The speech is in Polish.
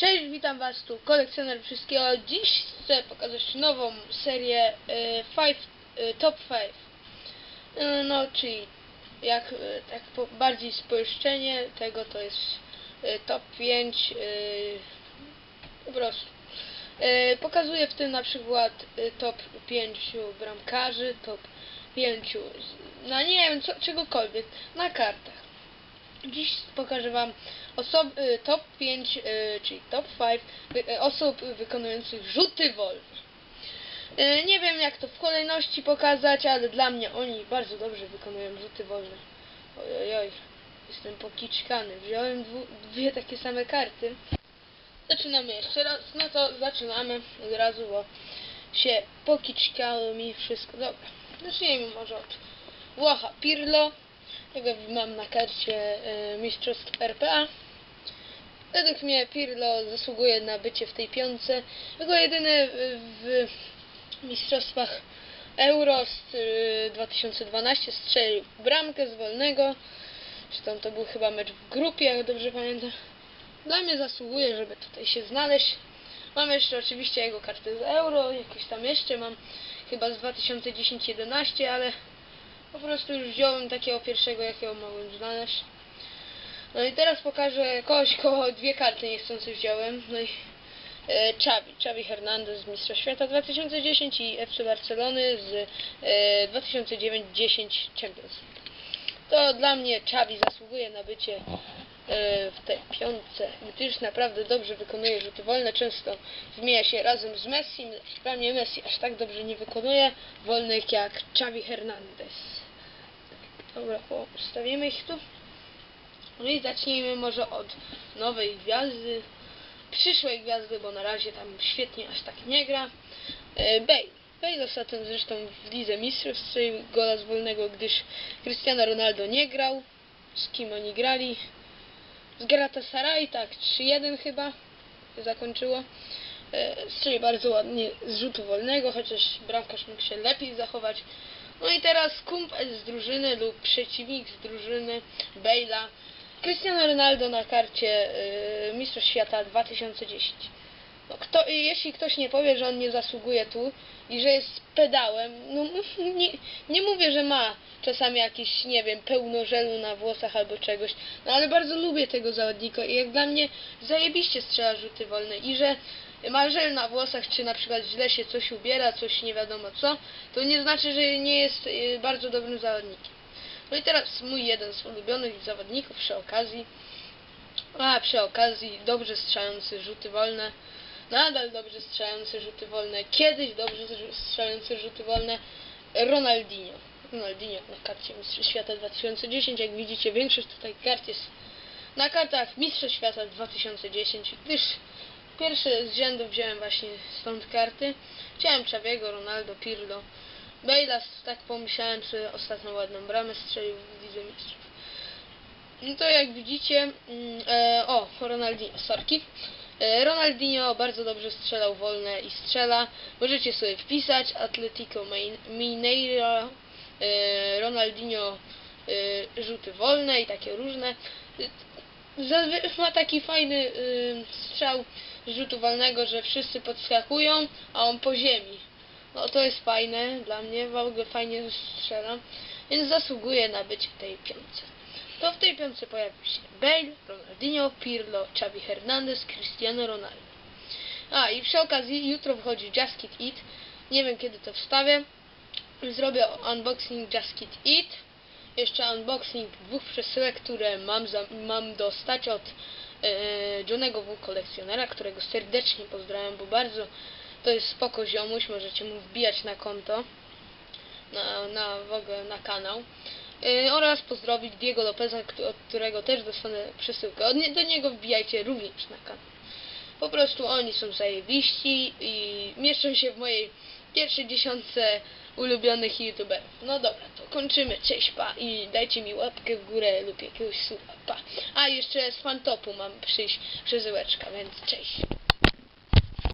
Cześć, witam was tu, kolekcjoner wszystkiego. Dziś chcę pokazać nową serię y, five, y, Top 5. Y, no, czyli jak y, tak po, bardziej spolszczenie tego to jest y, Top 5 y, po prostu. Y, pokazuję w tym na przykład y, top 5 bramkarzy, top 5 no nie wiem, co, czegokolwiek, na kartach. Dziś pokażę Wam osob, y, top 5, y, czyli top 5 wy- y, osób wykonujących rzuty wolne. Y, Nie wiem jak to w kolejności pokazać, ale dla mnie oni bardzo dobrze wykonują rzuty wolne. Ojoj, jestem pokiczkany. Wziąłem dwie takie same karty. Zaczynamy jeszcze raz. No to zaczynamy od razu, bo się pokiczkało mi wszystko. Dobra, zacznijmy może od Włocha Pirlo. Tego mam na karcie e, Mistrzostw RPA. Według mnie Pirlo zasługuje na bycie w tej piątce. Jako jedyny e, w Mistrzostwach Euro z e, 2012 strzelił bramkę z wolnego. Tam to był chyba mecz w grupie, jak dobrze pamiętam. Dla mnie zasługuje, żeby tutaj się znaleźć. Mam jeszcze oczywiście jego kartę z Euro, jakieś tam jeszcze mam chyba z 2010-11, ale po prostu już wziąłem takiego pierwszego, jakiego mogłem znaleźć. No i teraz pokażę kogoś, kogo dwie karty niechcący wziąłem. No i e, Xavi, Xavi Hernandez z Mistrzostw Świata 2010 i FC Barcelony z e, 2009-10 Champions League. To dla mnie Xavi zasługuje na bycie w tej piątce, gdyż naprawdę dobrze wykonuje rzuty wolne, często zmienia się razem z Messi. Dla mnie Messi aż tak dobrze nie wykonuje wolnych jak Xavi Hernandez. Dobra, postawimy ich tu. No i zacznijmy może od nowej gwiazdy, przyszłej gwiazdy, bo na razie tam świetnie aż tak nie gra. E, Bale. Bale ostatnio zresztą w Lidze Mistrzów strzelił gola z wolnego, gdyż Cristiano Ronaldo nie grał. Z kim oni grali? Z Galatasaray, tak, 3-1 chyba zakończyło. E, Strzelił bardzo ładnie z rzutu wolnego, chociaż bramkarz mógł się lepiej zachować. No i teraz kumpel z drużyny lub przeciwnik z drużyny Bale'a. Cristiano Ronaldo na karcie y, Mistrzostw Świata 2010. Kto, jeśli ktoś nie powie, że on nie zasługuje tu i że jest pedałem, no nie, nie mówię, że ma czasami jakiś, nie wiem, pełno żelu na włosach albo czegoś, no ale bardzo lubię tego zawodnika i jak dla mnie zajebiście strzela rzuty wolne i że ma żel na włosach, czy na przykład źle się coś ubiera, coś nie wiadomo co, to nie znaczy, że nie jest y, bardzo dobrym zawodnikiem. No i teraz mój jeden z ulubionych zawodników przy okazji, a przy okazji dobrze strzelający rzuty wolne, nadal dobrze strzelający rzuty wolne, kiedyś dobrze strzelający rzuty wolne, Ronaldinho. Ronaldinho na karcie Mistrzostw Świata 2010, jak widzicie większość tutaj kart jest na kartach Mistrzostw Świata 2010, gdyż pierwszy z rzędu wziąłem właśnie stąd karty. Chciałem Czawiego, Ronaldo, Pirlo, Bejlas, tak pomyślałem sobie, ostatnio ładną bramę strzelił w Lidze Mistrzów. No to jak widzicie, mm, e, o, Ronaldinho, sorki. E, Ronaldinho bardzo dobrze strzelał wolne i strzela. Możecie sobie wpisać Atletico Mineiro, e, Ronaldinho e, rzuty wolne i takie różne. Ma taki fajny strzał rzutu wolnego, że wszyscy podskakują, a on po ziemi. No to jest fajne dla mnie, w ogóle fajnie strzela, więc zasługuje na w tej piątce. To w tej piątce pojawił się Bale, Ronaldinho, Pirlo, Xavi Hernandez, Cristiano Ronaldo. A i przy okazji jutro wychodzi Just Kit Eat. Nie wiem kiedy to wstawię. Zrobię unboxing Just Kit Eat. Jeszcze unboxing dwóch przesyłek, które mam, za, mam dostać od e, Johnego W. kolekcjonera, którego serdecznie pozdrawiam, bo bardzo to jest spoko ziomuś, możecie mu wbijać na konto, na, na w ogóle na kanał. Yy, oraz pozdrowić Diego Lopeza, od którego też dostanę przesyłkę. Od nie, do niego wbijajcie również na kanał. Po prostu oni są zajebiści i mieszczą się w mojej pierwszej dziesiątce ulubionych youtuberów. No dobra, to kończymy. Cześć, pa i dajcie mi łapkę w górę lub jakiegoś suba, pa. A jeszcze z fantopu mam przyjść przesyłeczka, więc cześć.